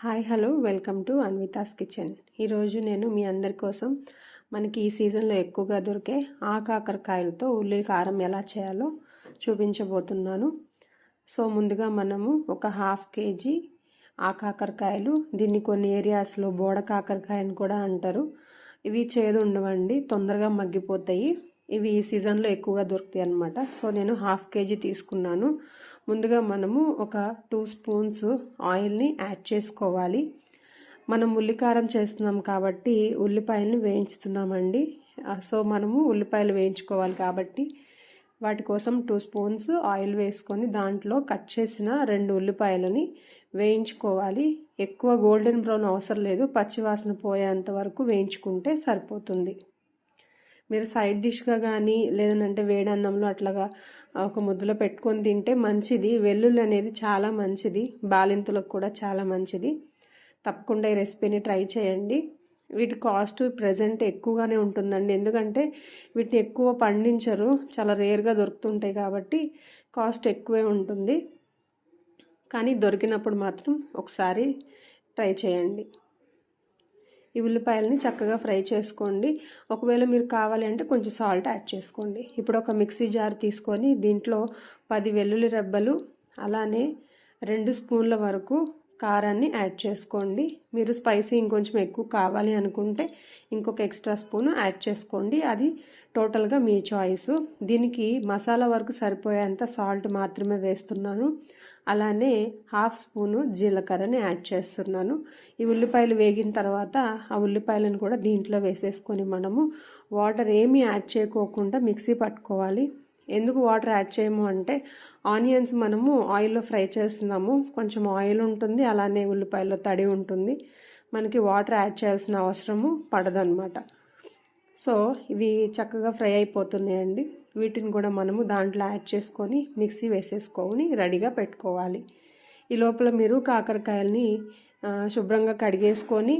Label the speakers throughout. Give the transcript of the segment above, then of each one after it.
Speaker 1: Hi hello welcome to Anvitha's kitchen. ఈరోజు నేను మీ అందరి కోసం మనకి ఈ సీజన్లో ఎక్కువగా దొరికే ఆకాకరకాయలతో ఉల్లి కారం ఎలా చేయాలో చూపించబోతున్నాను. సో ముందుగా మనము ఒక హాఫ్ కేజీ ఆకాకరకాయలు దీన్ని కొన్ని ఏరియాస్లో బోడ కాకరకాయ అని కూడా అంటారు. ఇవి చేదు ఉండవండి తొందరగా మగ్గిపోతాయి. ఇవి ఈ సీజన్లో ఎక్కువగా దొరుకుతాయి అన్నమాట. సో నేను హాఫ్ కేజీ తీసుకున్నాను. ముందుగా మనము ఒక టూ స్పూన్స్ ఆయిల్ని యాడ్ చేసుకోవాలి. మనం ఉల్లికారం చేస్తున్నాం కాబట్టి ఉల్లిపాయలని వేయించుతున్నామండి. సో మనము ఉల్లిపాయలు వేయించుకోవాలి కాబట్టి వాటి కోసం టూ స్పూన్స్ ఆయిల్ వేసుకొని దాంట్లో కట్ చేసిన రెండు ఉల్లిపాయలని వేయించుకోవాలి. ఎక్కువ గోల్డెన్ బ్రౌన్ అవసరం లేదు. పచ్చివాసన పోయేంత వరకు వేయించుకుంటే సరిపోతుంది. మీరు సైడ్ డిష్గా కానీ లేదంటే వేడన్నంలో అట్లాగా ఒక ముద్దలో పెట్టుకొని తింటే మంచిది. వెల్లుల్లి అనేది చాలా మంచిది. బాలింతలకు కూడా చాలా మంచిది. తప్పకుండా ఈ రెసిపీని ట్రై చేయండి. వీటి కాస్ట్ ప్రజెంట్ ఎక్కువగానే ఉంటుందండి. ఎందుకంటే వీటిని ఎక్కువ పండించరు. చాలా రేర్గా దొరుకుతుంటాయి కాబట్టి కాస్ట్ ఎక్కువే ఉంటుంది. కానీ దొరికినప్పుడు మాత్రం ఒకసారి ట్రై చేయండి. ఈ ఉల్లిపాయలని చక్కగా ఫ్రై చేసుకోండి. ఒకవేళ మీరు కావాలి అంటే కొంచెం సాల్ట్ యాడ్ చేసుకోండి. ఇప్పుడు ఒక మిక్సీ జార్ తీసుకొని దీంట్లో పది వెల్లుల్లి రెబ్బలు అలానే రెండు స్పూన్ల వరకు కారాన్ని యాడ్ చేసుకోండి. మీరు స్పైసీ ఇంకొంచెం ఎక్కువ కావాలి అనుకుంటే ఇంకొక ఎక్స్ట్రా స్పూన్ యాడ్ చేసుకోండి. అది టోటల్గా మీ చాయిస్. దీనికి మసాలా వరకు సరిపోయేంత సాల్ట్ మాత్రమే వేస్తున్నాను. అలానే హాఫ్ స్పూను జీలకర్రని యాడ్ చేస్తున్నాను. ఈ ఉల్లిపాయలు వేగిన తర్వాత ఆ ఉల్లిపాయలను కూడా దీంట్లో వేసేసుకొని మనము వాటర్ ఏమీ యాడ్ చేయకోకుండా మిక్సీ పట్టుకోవాలి. ఎందుకు వాటర్ యాడ్ చేయము అంటే ఆనియన్స్ మనము ఆయిల్లో ఫ్రై చేస్తున్నాము. కొంచెం ఆయిల్ ఉంటుంది అలానే ఉల్లిపాయలో తడి ఉంటుంది. మనకి వాటర్ యాడ్ చేయాల్సిన అవసరము పడదనమాట సో ఇవి చక్కగా ఫ్రై అయిపోతున్నాయండి. వీటిని కూడా మనము దాంట్లో యాడ్ చేసుకొని మిక్సీ వేసేసుకొని రెడీగా పెట్టుకోవాలి. ఈ లోపల మీరు కాకరకాయలని శుభ్రంగా కడిగేసుకొని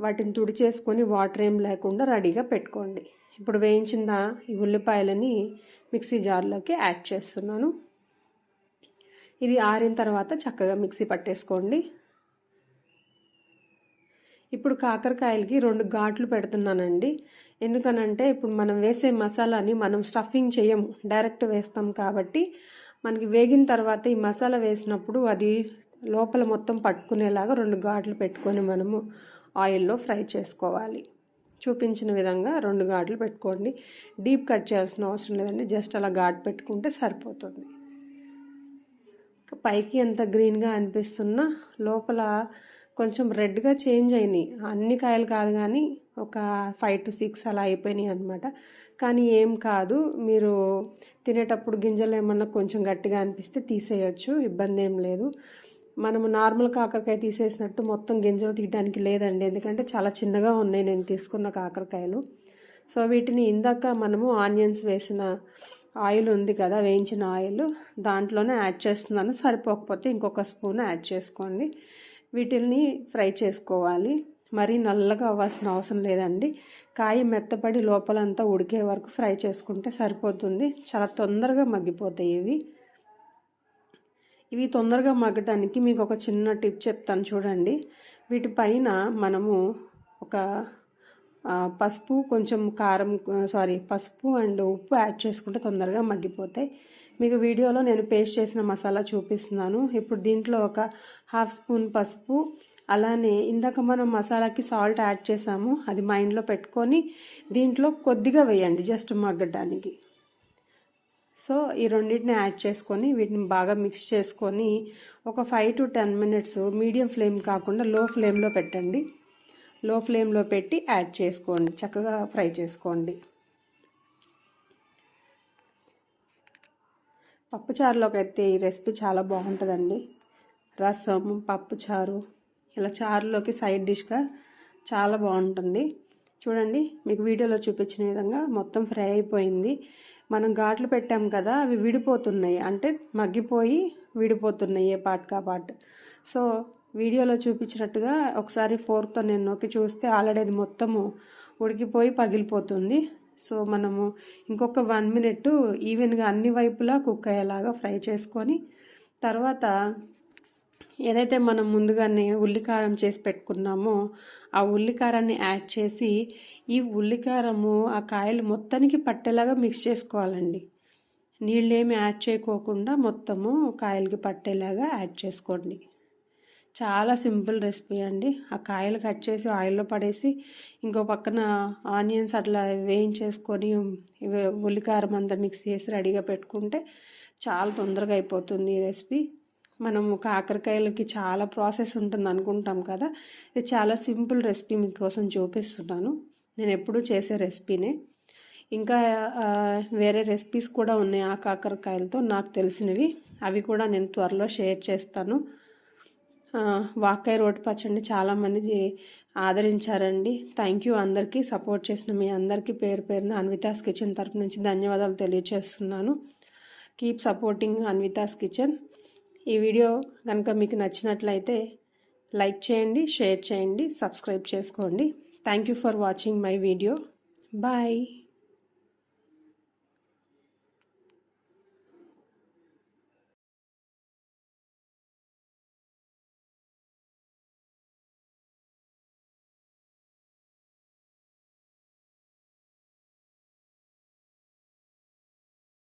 Speaker 1: వాటిని తుడిచేసుకొని వాటర్ ఏం లేకుండా రెడీగా పెట్టుకోండి. ఇప్పుడు వేయించిన ఈ ఉల్లిపాయలని మిక్సీ జార్లోకి యాడ్ చేస్తున్నాను. ఇది ఆరిన తర్వాత చక్కగా మిక్సీ పట్టేసుకోండి. ఇప్పుడు కాకరకాయలకి రెండు ఘాట్లు పెడుతున్నానండి. ఎందుకనంటే ఇప్పుడు మనం వేసే మసాలాని మనం స్టఫింగ్ చేయము డైరెక్ట్ వేస్తాం కాబట్టి మనకి వేగిన తర్వాత ఈ మసాలా వేసినప్పుడు అది లోపల మొత్తం పట్టుకునేలాగా రెండు ఘాట్లు పెట్టుకొని మనము ఆయిల్లో ఫ్రై చేసుకోవాలి. చూపించిన విధంగా రెండు ఘాట్లు పెట్టుకోండి. డీప్ కట్ చేయాల్సిన అవసరం లేదండి. జస్ట్ అలా ఘాట్ పెట్టుకుంటే సరిపోతుంది. పైకి ఎంత గ్రీన్గా అనిపిస్తున్నా లోపల కొంచెం రెడ్గా చేంజ్ అయినాయి. అన్ని కాయలు కాదు కానీ ఒక ఫైవ్ టు సిక్స్ అలా అయిపోయినాయి అనమాట కానీ ఏం కాదు. మీరు తినేటప్పుడు గింజలు ఏమన్నా కొంచెం గట్టిగా అనిపిస్తే తీసేయచ్చు. ఇబ్బంది ఏం లేదు. మనము నార్మల్ కాకరకాయ తీసేసినట్టు మొత్తం గింజలు తీయడానికి లేదండి. ఎందుకంటే చాలా చిన్నగా ఉన్నాయి. నేను తీసుకున్న కాకరకాయలు. సో వీటిని ఇందాక మనము ఆనియన్స్ వేసిన ఆయిల్ ఉంది కదా వేయించిన ఆయిల్ దాంట్లోనే యాడ్ చేస్తున్నాను. సరిపోకపోతే ఇంకొక స్పూన్ యాడ్ చేసుకోండి. వీటిల్ని ఫ్రై చేసుకోవాలి. మరీ నల్లగా అవ్వాల్సిన అవసరం లేదండి. కాయ మెత్తపడి లోపలంతా ఉడికే వరకు ఫ్రై చేసుకుంటే సరిపోతుంది. చాలా తొందరగా మగ్గిపోతాయి ఇవి. ఇవి తొందరగా మగ్గటానికి మీకు ఒక చిన్న టిప్ చెప్తాను చూడండి. వీటిపైన మనము ఒక పసుపు కొంచెం కారం సారీ పసుపు అండ్ ఉప్పు యాడ్ చేసుకుంటే తొందరగా మగ్గిపోతాయి. మీకు వీడియోలో నేను పేస్ట్ చేసిన మసాలా చూపిస్తున్నాను. ఇప్పుడు దీంట్లో ఒక హాఫ్ స్పూన్ పసుపు అలానే ఇందాక మనం మసాలాకి సాల్ట్ యాడ్ చేసాము అది మైండ్లో పెట్టుకొని దీంట్లో కొద్దిగా వేయండి జస్ట్ మగ్గడానికి. సో ఈ రెండింటిని యాడ్ చేసుకొని వీటిని బాగా మిక్స్ చేసుకొని ఒక five to ten minutes medium flame కాకుండా లో ఫ్లేమ్లో పెట్టండి. లో ఫ్లేమ్లో పెట్టి యాడ్ చేసుకోండి చక్కగా ఫ్రై చేసుకోండి. పప్పుచారులోకి అయితే ఈ రెసిపీ చాలా బాగుంటుందండి. రసం పప్పుచారు ఇలా చారులోకి సైడ్ డిష్గా చాలా బాగుంటుంది. చూడండి మీకు వీడియోలో చూపించిన విధంగా మొత్తం ఫ్రై అయిపోయింది. మనం ఘాట్లు పెట్టాం కదా అవి విడిపోతున్నాయి. అంటే మగ్గిపోయి విడిపోతున్నాయి ఏ పార్ట్ కా పార్ట్. సో వీడియోలో చూపించినట్టుగా ఒకసారి ఫోర్తో నేను నొక్కి చూస్తే ఆల్రెడీ అది మొత్తము ఉడికిపోయి పగిలిపోతుంది. సో మనము ఇంకొక వన్ మినిట్ ఈవెన్గా అన్ని వైపులా కుక్ అయ్యేలాగా ఫ్రై చేసుకొని తర్వాత ఏదైతే మనం ముందుగానే ఉల్లికారం చేసి పెట్టుకున్నామో ఆ ఉల్లికారాన్ని యాడ్ చేసి ఈ ఉల్లికారము ఆ కాయలు మొత్తానికి పట్టేలాగా మిక్స్ చేసుకోవాలండి. నీళ్ళేమి యాడ్ చేయకోకుండా మొత్తము కాయలకి పట్టేలాగా యాడ్ చేసుకోండి. చాలా సింపుల్ రెసిపీ అండి. ఆ కాయలు కట్ చేసి ఆయిల్లో పడేసి ఇంకో పక్కన ఆనియన్స్ అట్లా వేయించేసుకొని ఉల్లికారం అంతా మిక్స్ చేసి రెడీగా పెట్టుకుంటే చాలా తొందరగా అయిపోతుంది ఈ రెసిపీ. మనము కాకరకాయలకి చాలా ప్రాసెస్ ఉంటుంది అనుకుంటాం కదా. ఇది చాలా సింపుల్ రెసిపీ మీకోసం చూపిస్తున్నాను. నేను ఎప్పుడూ చేసే రెసిపీనే. ఇంకా వేరే రెసిపీస్ కూడా ఉన్నాయి ఆ కాకరకాయలతో నాకు తెలిసినవి. అవి కూడా నేను త్వరలో షేర్ చేస్తాను. వాకాయ రోటి పచ్చడిని చాలామంది ఆదరించారండి. థ్యాంక్ యూ అందరికీ సపోర్ట్ చేసిన మీ అందరికీ పేరు పేరున అన్వితాస్ కిచెన్ తరపు నుంచి ధన్యవాదాలు తెలియజేస్తున్నాను కీప్ సపోర్టింగ్ అన్వితాస్ కిచెన్. ఈ వీడియో కనుక మీకు నచ్చినట్లయితే లైక్ చేయండి షేర్ చేయండి సబ్స్క్రైబ్ చేసుకోండి. Thank you for watching my video bye